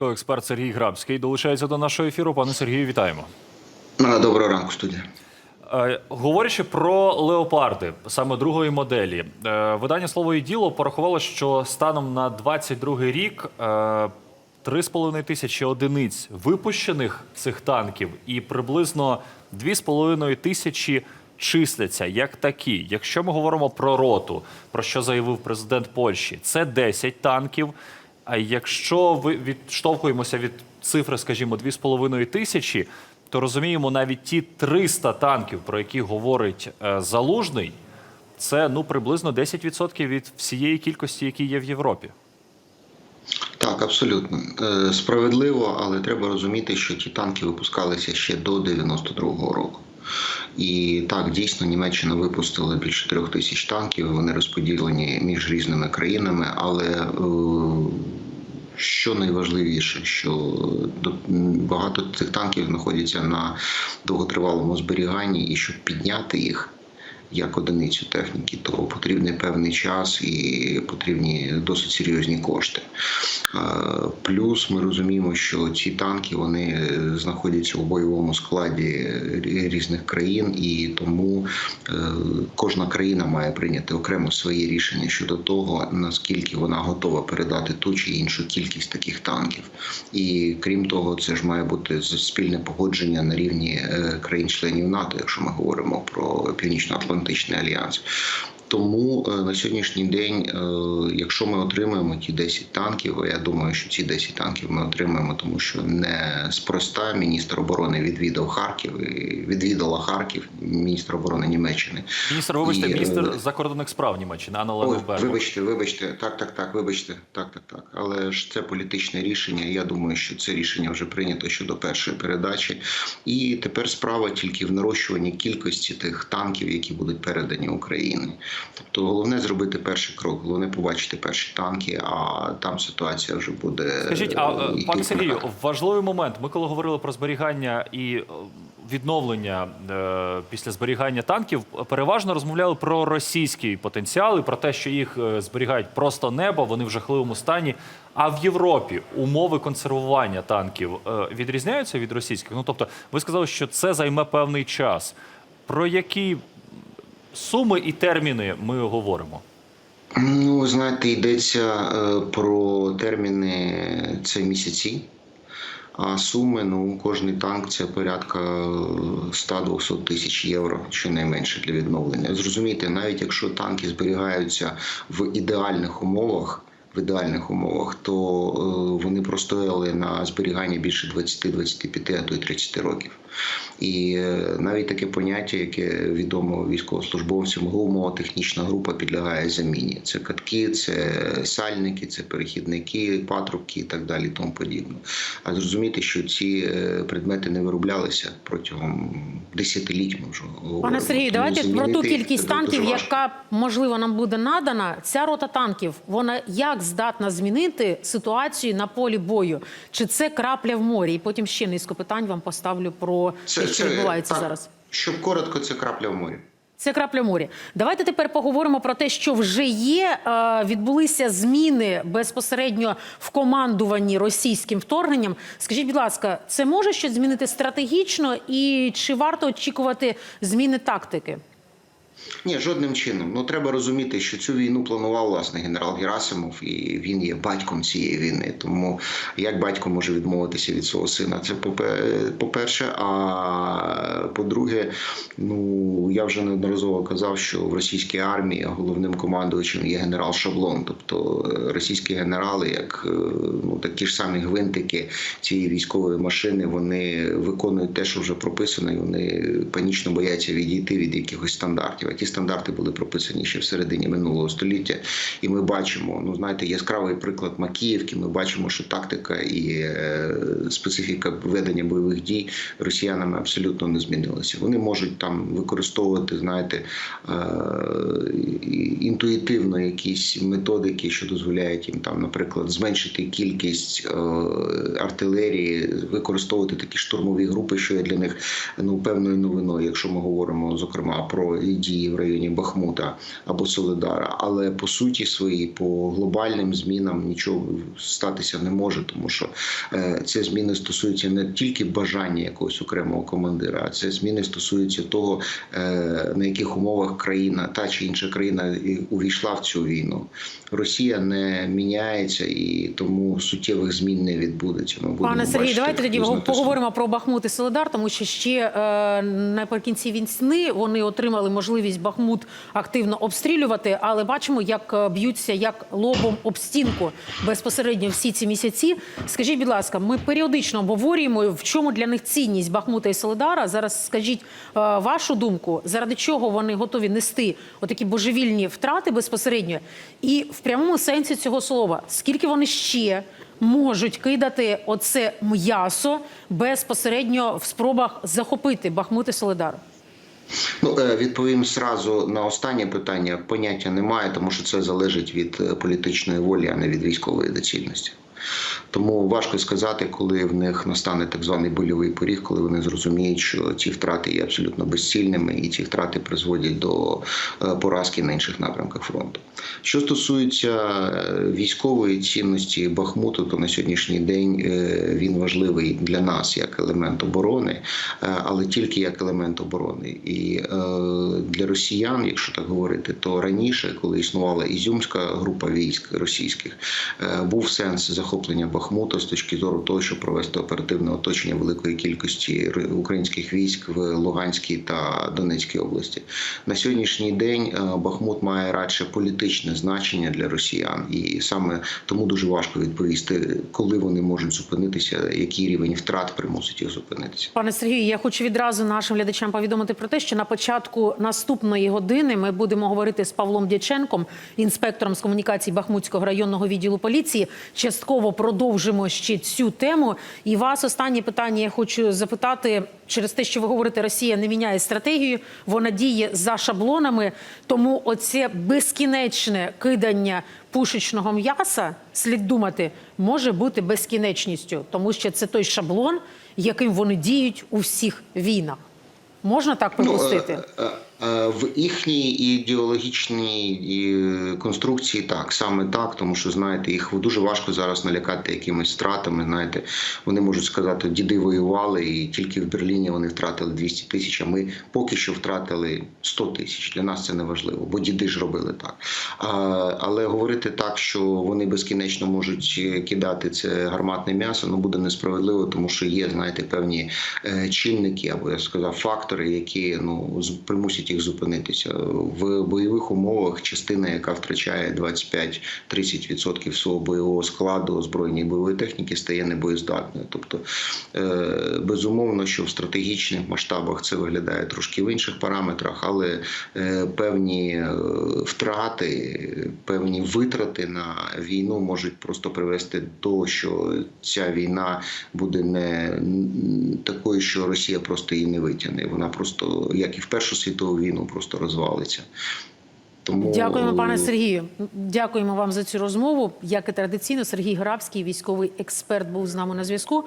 Експерт Сергій Грабський долучається до нашого ефіру. Пане Сергію, вітаємо. Доброго ранку, студія. Е, Говорячи про леопарди, саме другої моделі, е, видання слово і діло порахувало, що станом на 22 рік е, 3,5 тисячі одиниць випущених цих танків і приблизно 2,5 тисячі числяться як такі. Якщо ми говоримо про роту, про що заявив президент Польщі, це 10 танків. А якщо ви відштовхуємося від цифри, скажімо, 2,5 тисячі, то розуміємо, навіть ті 300 танків, про які говорить е, Залужний, це ну приблизно 10% від всієї кількості, які є в Європі. Так, абсолютно Е, справедливо, але треба розуміти, що ті танки випускалися ще до 92-го року. І так, дійсно, Німеччина випустила більше трьох тисяч танків. Вони розподілені між різними країнами, але е, що найважливіше, що багато цих танків знаходяться на довготривалому зберіганні, і щоб підняти їх як одиницю техніки, то потрібний певний час і потрібні досить серйозні кошти. Е, Плюс ми розуміємо, що ці танки вони знаходяться у бойовому складі різних країн, і тому е, кожна країна має прийняти окремо своє рішення щодо того, наскільки вона готова передати ту чи іншу кількість таких танків. І крім того, це ж має бути спільне погодження на рівні е, країн-членів НАТО, якщо ми говоримо про Північно-Атлантичний альянс. Тому е, на сьогоднішній день, е, якщо ми отримаємо ті 10 танків, я думаю, що ці 10 танків ми отримаємо, тому що не спроста міністр оборони відвідав Харків, відвідала Харків, міністр оборони Німеччини. Міністр, вибачте, І, е, міністр закордонних справ Німеччини Анна Ой, вибачте, вибачте, так, так, так, вибачте, так, так, так. Але ж це політичне рішення. Я думаю, що це рішення вже прийнято щодо першої передачі. І тепер справа тільки в нарощуванні кількості тих танків, які будуть передані Україні. Тобто, головне зробити перший крок, головне побачити перші танки, а там ситуація вже буде. Скажіть, а е, е, пане Сергію, важливий момент. Ми коли говорили про зберігання і е, відновлення після зберігання танків, переважно розмовляли про російський потенціал і про те, що їх зберігають просто небо, вони в жахливому стані. А в Європі умови консервування танків відрізняються від російських. Ну тобто, ви сказали, що це займе певний час. Про які суми і терміни ми говоримо? Ну, знаєте, йдеться е, про терміни це місяці. А суми, ну, кожний танк це порядка 100-200 тисяч євро, щонайменше для відновлення. Зрозумійте, навіть якщо танки зберігаються в ідеальних умовах, в ідеальних умовах, то е, вони простояли на зберігання більше 20-25, а то й 30 років. І е, навіть таке поняття, яке відомо військовослужбовцям, гумова технічна група підлягає заміні. Це катки, це сальники, це перехідники, патрубки і так далі, тому подібне. А зрозуміти, що ці е, предмети не вироблялися протягом десятиліть. Ми вже говоримо. Пане Сергію, давайте про ту кількість танків, яка можливо нам буде надана. Ця рота танків, вона як здатна змінити ситуацію на полі бою? Чи це крапля в морі? І потім ще низку питань вам поставлю про те, що відбувається так, зараз. Щоб коротко, це крапля в морі. Це крапля морі. Давайте тепер поговоримо про те, що вже є. Е, Відбулися зміни безпосередньо в командуванні російським вторгненням. Скажіть, будь ласка, це може щось змінити стратегічно, і чи варто очікувати зміни тактики? Ні, жодним чином. Ну треба розуміти, що цю війну планував власне генерал Герасимов, і він є батьком цієї війни. Тому як батько може відмовитися від свого сина? Це попе- по-перше. А по-друге, ну я вже неодноразово казав, що в російській армії головним командувачем є генерал Шаблон, тобто е, російські генерали, як е, ну такі ж самі гвинтики цієї військової машини, вони виконують те, що вже прописано, і вони панічно бояться відійти від якихось стандартів. А ті стандарти були прописані ще в середині минулого століття. І ми бачимо, ну знаєте, яскравий приклад Макіївки. Ми бачимо, що тактика і е, специфіка ведення бойових дій росіянами абсолютно не змінилася. Вони можуть там використовувати, знаєте, е, інтуїтивно якісь методики, що дозволяють їм там, наприклад, зменшити кількість е, артилерії, використовувати такі штурмові групи, що є для них ну певною новиною, якщо ми говоримо зокрема про дії Росії в районі Бахмута або Солидара, але по суті своїй, по глобальним змінам нічого статися не може, тому що е, ці зміни стосуються не тільки бажання якогось окремого командира, а це зміни стосуються того, е, на яких умовах країна, та чи інша країна увійшла в цю війну. Росія не міняється і тому суттєвих змін не відбудеться. Ми будемо Пане Сергій, давайте тоді поговоримо про Бахмут і Солидар, тому що ще е, наприкінці війни вони отримали можливість Бахмут активно обстрілювати, але бачимо, як е, б'ються як лобом об стінку безпосередньо всі ці місяці. Скажіть, будь ласка, ми періодично обговорюємо, в чому для них цінність Бахмута і Солидара. Зараз скажіть е, вашу думку, заради чого вони готові нести отакі божевільні втрати безпосередньо, і в прямому сенсі цього слова, скільки вони ще можуть кидати оце м'ясо безпосередньо в спробах захопити Бахмут і Солидар? Ну, е, відповім зразу на останнє питання. Поняття немає, тому що це залежить від е, політичної волі, а не від військової доцільності. Тому важко сказати, коли в них настане так званий больовий поріг, коли вони зрозуміють, що ці втрати є абсолютно безцільними, і ці втрати призводять до е, поразки на інших напрямках фронту. Що стосується е, військової цінності Бахмуту, то на сьогоднішній день е, він важливий для нас як елемент оборони, але тільки як елемент оборони. І для росіян, якщо так говорити, то раніше, коли існувала ізюмська група військ російських, був сенс захоплення Бахмута з точки зору того, щоб провести оперативне оточення великої кількості українських військ в Луганській та Донецькій області. На сьогоднішній день е, Бахмут має радше політичне значення для росіян, і саме тому дуже важко відповісти, коли вони можуть зупинитися, який рівень втрат примусить їх зупинитися. Пане Сергію, я хочу відразу нашим глядачам повідомити про те, що на початку наступної години ми будемо говорити з Павлом Дяченком, інспектором з комунікацій Бахмутського районного відділу поліції. Частково продовжимо ще цю тему. І вас останнє питання я хочу запитати через те, що ви говорите, Росія не міняє стратегію, вона діє за шаблонами. Тому оце безкінечне кидання пушечного м'яса, слід думати, може бути безкінечністю, тому що це той шаблон, яким вони діють у всіх війнах. Можна так припустити? Ну, е, в їхній ідеологічній е, конструкції так, саме так, тому що знаєте, їх дуже важко зараз налякати якимись втратами. Знаєте, вони можуть сказати, діди воювали, і тільки в Берліні вони втратили 200 тисяч. А ми поки що втратили 100 тисяч. Для нас це не важливо, бо діди ж робили так. Але говорити так, що вони безкінечно можуть е, кидати це гарматне м'ясо, ну буде несправедливо, тому що є, знаєте, певні е, чинники або я сказав фактори, які ну з- примусять їх зупинитися в бойових умовах. Частина, яка втрачає 25-30% свого бойового складу озброєння і бойової техніки, стає небоєздатною. Тобто, е, безумовно, що в стратегічних масштабах це виглядає трошки в інших параметрах, але е, певні е, втрати, певні витрати на війну можуть просто привести до того, що ця війна буде не такою, що Росія просто її не витягне. Вона просто, як і в Першу світову війну, просто розвалиться. Тому Дякуємо, пане Сергію. Дякуємо вам за цю розмову. Як і традиційно, Сергій Грабський, військовий експерт, був з нами на зв'язку.